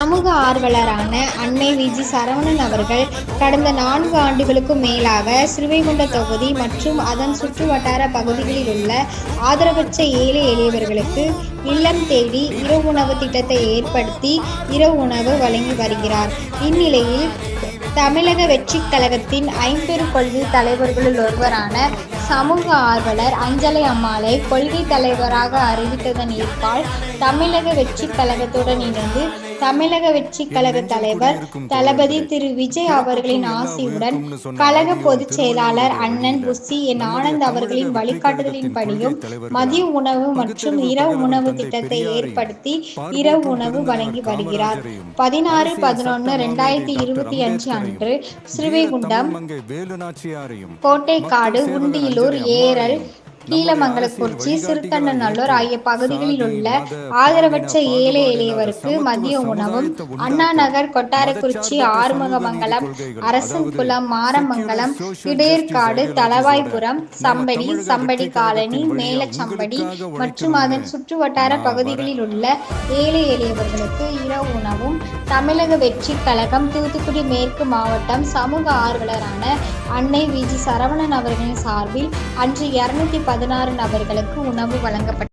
சமூக ஆர்வலரான அன்னை விஜி சரவணன் அவர்கள் கடந்த நான்கு ஆண்டுகளுக்கும் மேலாக ஸ்ரீவைகுண்ட தொகுதி மற்றும் அதன் சுற்றுவட்டார பகுதிகளில் உள்ள ஆதரவற்ற ஏழை எளியவர்களுக்கு இல்லம் தேடி இரவு உணவு திட்டத்தை ஏற்படுத்தி இரவு உணவு வழங்கி வருகிறார். இந்நிலையில் தமிழக வெற்றிக் கழகத்தின் ஐம்பெரு கொள்கை தலைவர்களுள் ஒருவரான சமூக ஆர்வலர் அஞ்சலை அம்மாளை கொள்கை தலைவராக அறிவித்ததன் ஏற்பால் தமிழக வெற்றிக் கழகத்துடன் இணைந்து தமிழக வெற்றிக் கழக தலைவர் தளபதி திரு விஜய் அவர்களின் ஆசியுடன் கழக பொதுச் செயலாளர் அண்ணன் புசி என் ஆனந்த் அவர்களின் வழிகாட்டுதலின்படியும் மதிய உணவு மற்றும் இரவு உணவு திட்டத்தை ஏற்படுத்தி இரவு உணவு வழங்கி வருகிறார். பதினாறு பதினொன்று ரெண்டாயிரத்தி இருபத்தி அஞ்சு அன்று ஸ்ரீவைகுண்டம் மங்கை வேலுநாச்சியாரையும் உண்டியலூர் ஏரல் கீழமங்கலக்குறிச்சி சிறுத்தண்டநல்லூர் ஆகிய பகுதிகளில் உள்ள ஆதரவற்ற ஏழை எளியவருக்கு மதிய உணவும் அண்ணா நகர் கொட்டாரக்குறிச்சி ஆறுமுகமங்கலம் அரசன்குளம் மாரமங்கலம் இடையர்காடு தளவாய்புரம் சம்படி சம்படி காலனி மேலச்சம்படி மற்றும் அதன் சுற்றுவட்டார பகுதிகளில் உள்ள ஏழை எளியவர்களுக்கு இரவு உணவும் தமிழக வெற்றி கழகம் தூத்துக்குடி மேற்கு மாவட்டம் சமூக ஆர்வலரான அன்னை விஜி சரவணன் அவர்களின் சார்பில் அன்று இருநூத்தி பதினாறு நபர்களுக்கு உணவு வழங்கப்பட்டது.